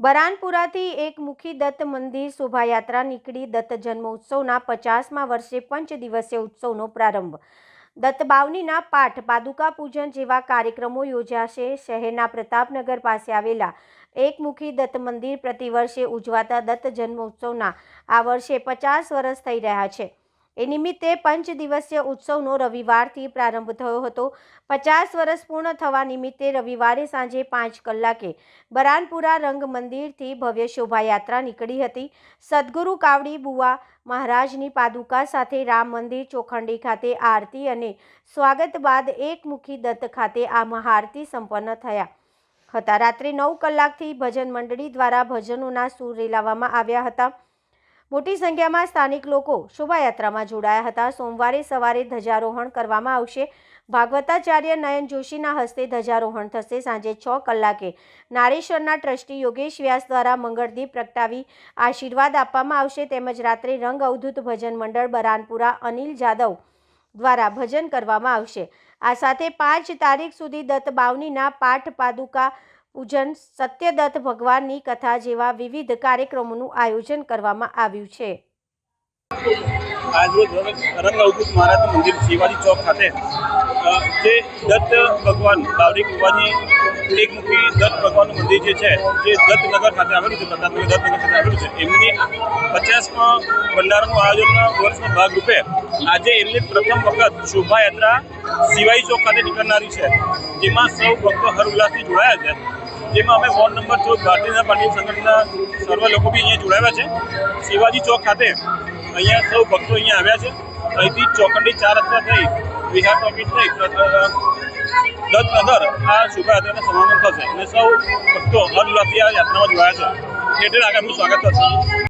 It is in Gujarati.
બરાનપુરાથી એક મુખી દત્ત મંદિર શોભાયાત્રા નીકળી દત્ત જન્મોત્સવના પચાસમા વર્ષે પંચ દિવસીય ઉત્સવનો પ્રારંભ. દત્તબાવનીના પાઠ, પાદુકા પૂજન જેવા કાર્યક્રમો યોજાશે. શહેરના પ્રતાપનગર પાસે આવેલા એકમુખી દત્ત મંદિર પ્રતિવર્ષે ઉજવાતા દત્ત જન્મોત્સવના આ વર્ષે પચાસ વર્ષ થઈ રહ્યા છે. એ નિમિત્તે પંચ દિવસીય ઉત્સવનો રવિવારથી પ્રારંભ થયો હતો. પચાસ વર્ષ પૂર્ણ થવા નિમિત્તે રવિવારે સાંજે પાંચ કલાકે બરાનપુરા રંગ મંદિરથી ભવ્ય શોભાયાત્રા નીકળી હતી. સદગુરુ કાવડી બુવા મહારાજની પાદુકા સાથે રામ મંદિર ચોખંડી ખાતે આરતી અને સ્વાગત બાદ એકમુખી દત્ત ખાતે આ મહાઆરતી સંપન્ન થયા. હતા. રાત્રે નવ કલાકથી ભજન મંડળી દ્વારા ભજનોના સૂર રેલાવવામાં આવ્યા હતા. મોટી સંખ્યામાં સ્થાનિક લોકો શોભાયાત્રામાં જોડાયા હતા. સોમવારે સવારે ધ્વજારોહણ કરવામાં આવશે. ભાગવતાચાર્ય નયન જોશીના હસ્તે ધ્વજારોહણ થશે. સાંજે છ કલાકે નારેશ્વરના ટ્રસ્ટી યોગેશ વ્યાસ દ્વારા મંગળદીપ પ્રગટાવી આશીર્વાદ આપવામાં આવશે. તેમજ રાત્રે રંગ અવધૂત ભજન મંડળ બરાનપુરા અનિલ જાદવ દ્વારા ભજન કરવામાં આવશે. આ સાથે પાંચ તારીખ સુધી દત્ત બાવનીના પાઠ પાદુકા પૂજન સત્યદત્ત ભગવાનની કથા જેવા વિવિધ કાર્યક્રમોનું આયોજન કરવામાં આવ્યું છે. આજરોજ મંદિર શિવાજી ચોક ખાતે જે દત્ત ભગવાન બાવરી કુવાની એકમુખી દત્ત ભગવાનનું મંદિર જે છે, જે દત્તનગર ખાતે આવેલું છે, પ્રતાપનગર દત્તનગર ખાતે આવેલું છે, એમની પચાસમાં ભંડારાનું આયોજનના વર્ષના ભાગરૂપે આજે એમની પ્રથમ વખત શોભાયાત્રા શિવાજી ચોક ખાતે નીકળનારી છે, જેમાં સૌ ભક્તો હર ઉલ્લાસથી જોડાયા છે. જેમાં અમે વોર્ડ નંબર ચૌદ ભારતીય પાર્ટી સંગઠનના સર્વ લોકો બી અહીંયા જોડાયા છે. શિવાજી ચોક ખાતે અહીંયા સૌ ભક્તો અહીંયા આવ્યા છે. અહીંથી ચોકંડી ચાર રસ્તા થઈ વિહાર ટોકીસ થઈ દત્તનગર આ શોભાયાત્રાનો સમાપન થશે. અને સૌ ભક્તો હર ઉલ્લાસથી આ યાત્રામાં જોડાયા છે. એટલે આગળનું સ્વાગત થશે